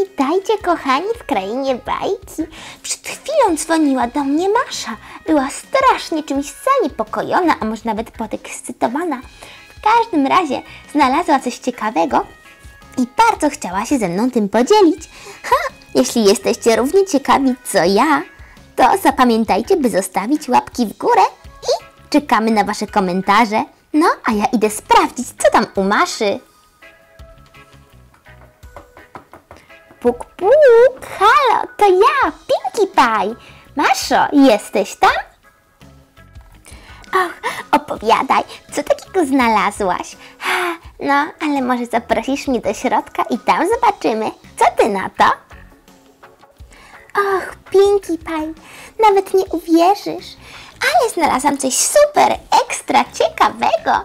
Witajcie kochani w krainie bajki. Przed chwilą dzwoniła do mnie Masza. Była strasznie czymś zaniepokojona, a może nawet podekscytowana. W każdym razie znalazła coś ciekawego i bardzo chciała się ze mną tym podzielić. Ha! Jeśli jesteście równie ciekawi co ja, to zapamiętajcie, by zostawić łapki w górę i czekamy na Wasze komentarze. No, a ja idę sprawdzić, co tam u Maszy. Puk, puk, halo, to ja, Pinkie Pie. Maszo, jesteś tam? Och, opowiadaj, co takiego znalazłaś? Ha, no, ale może zaprosisz mnie do środka i tam zobaczymy. Co ty na to? Och, Pinkie Pie, nawet nie uwierzysz, ale znalazłam coś super, ekstra ciekawego.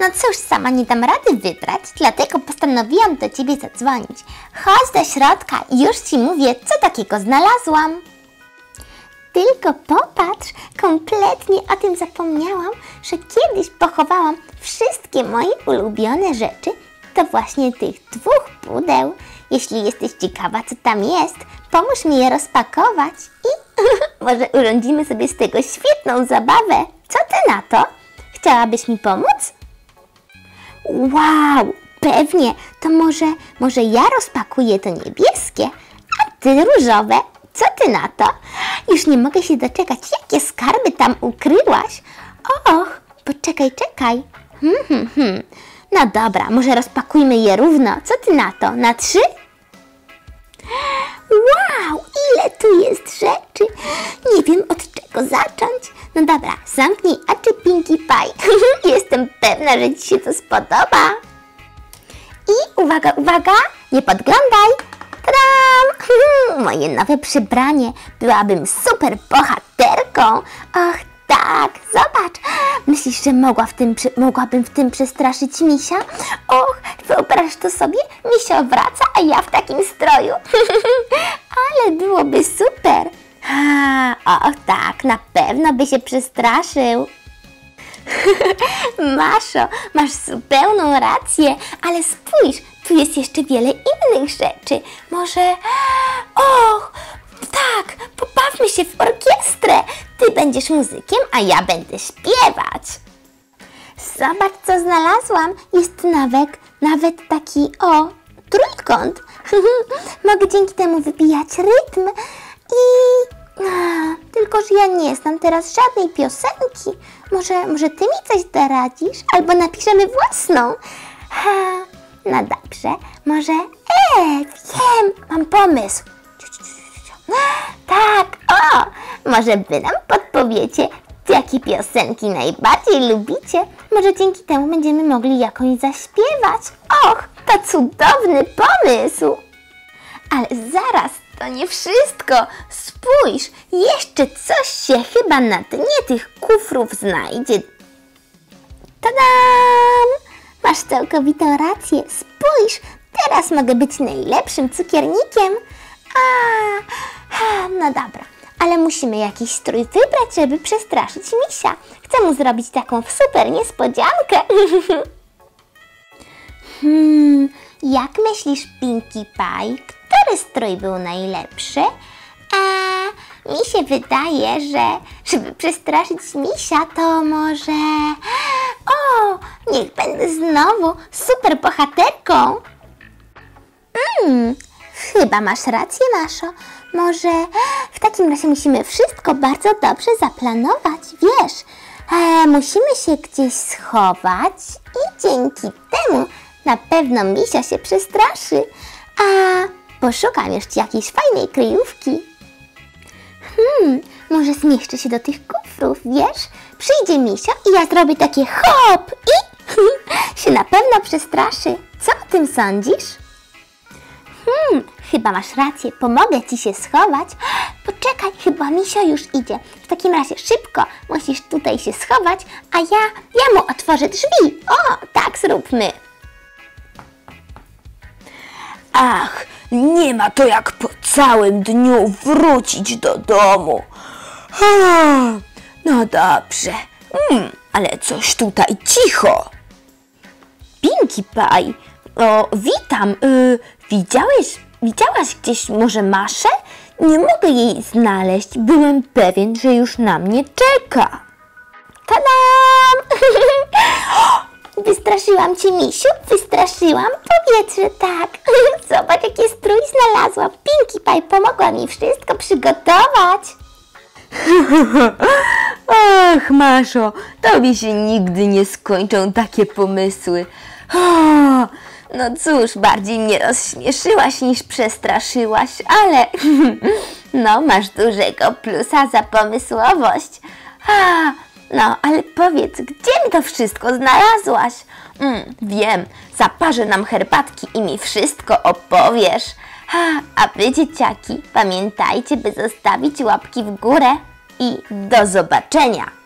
No cóż, sama nie dam rady wybrać, dlatego postanowiłam do ciebie zadzwonić. Chodź do środka i już ci mówię, co takiego znalazłam. Tylko popatrz, kompletnie o tym zapomniałam, że kiedyś pochowałam wszystkie moje ulubione rzeczy do właśnie tych dwóch pudeł. Jeśli jesteś ciekawa, co tam jest, pomóż mi je rozpakować i może urządzimy sobie z tego świetną zabawę. Co ty na to? Chciałabyś mi pomóc? Wow, pewnie. To może, może ja rozpakuję to niebieskie, a ty różowe. Co ty na to? Już nie mogę się doczekać, jakie skarby tam ukryłaś. Och, poczekaj, czekaj. Hmm, hmm, hmm. No dobra, może rozpakujmy je równo. Co ty na to? Na trzy? Wow, ile tu jest rzeczy! Pewna, że Ci się to spodoba. I uwaga, uwaga, nie podglądaj. Tadam! Moje nowe przybranie. Byłabym super bohaterką. Och, tak, zobacz. Myślisz, że mogła w tym, mogłabym w tym przestraszyć misia? Och, wyobraź to sobie, misio wraca, a ja w takim stroju. Ale byłoby super. Och tak, na pewno by się przestraszył. Maszo, masz zupełną rację, ale spójrz, tu jest jeszcze wiele innych rzeczy. Może. Och, tak, pobawmy się w orkiestrę. Ty będziesz muzykiem, a ja będę śpiewać. Zobacz, co znalazłam. Jest nawet, nawet taki, o, trójkąt. Mogę dzięki temu wybijać rytm i... Tylko, że ja nie znam teraz żadnej piosenki. Może, może ty mi coś doradzisz? Albo napiszemy własną. Ha, no dobrze, może... E, wiem, mam pomysł. Tak, o, może wy nam podpowiecie, jakie piosenki najbardziej lubicie? Może dzięki temu będziemy mogli jakąś zaśpiewać. Och, to cudowny pomysł! Ale zaraz, to nie wszystko. Spójrz, jeszcze coś się chyba na dnie tych kufrów znajdzie. Tadam! Masz całkowitą rację. Spójrz, teraz mogę być najlepszym cukiernikiem. A, a, no dobra, ale musimy jakiś strój wybrać, żeby przestraszyć misia. Chcę mu zrobić taką super niespodziankę. Hmm, jak myślisz, Pinkie Pie, który strój był najlepszy? A mi się wydaje, że żeby przestraszyć misia, to może... O, niech będę znowu super bohaterką. Hmm, chyba masz rację, Maszo. Może w takim razie musimy wszystko bardzo dobrze zaplanować, wiesz. E, musimy się gdzieś schować i dzięki temu na pewno misia się przestraszy. Poszukam jeszcze jakiejś fajnej kryjówki. Hmm, może zmieszczę się do tych kufrów, wiesz? Przyjdzie misio i ja zrobię takie hop i się na pewno przestraszy. Co o tym sądzisz? Hmm, chyba masz rację, pomogę ci się schować. Poczekaj, chyba misio już idzie. W takim razie szybko musisz tutaj się schować, a ja, ja mu otworzę drzwi. O, tak zróbmy. Ach, nie ma to jak po całym dniu wrócić do domu. No dobrze, mm, ale coś tutaj cicho. Pinkie Pie, o, witam. Y, widziałeś widziałaś gdzieś może Maszę? Nie mogę jej znaleźć. Byłem pewien, że już na mnie czeka. Tadam! Wystraszyłam cię, misiu? Wystraszyłam powietrze, tak. Zobacz, jaki strój znalazłam. Pinkie Pie pomogła mi wszystko przygotować. Ach, Maszo, tobie się nigdy nie skończą takie pomysły. O, no cóż, bardziej mnie rozśmieszyłaś niż przestraszyłaś, ale no, masz dużego plusa za pomysłowość. No, ale powiedz, gdzie mi to wszystko znalazłaś? Mm, wiem, zaparzę nam herbatki i mi wszystko opowiesz. A, a wy, dzieciaki, pamiętajcie, by zostawić łapki w górę i do zobaczenia!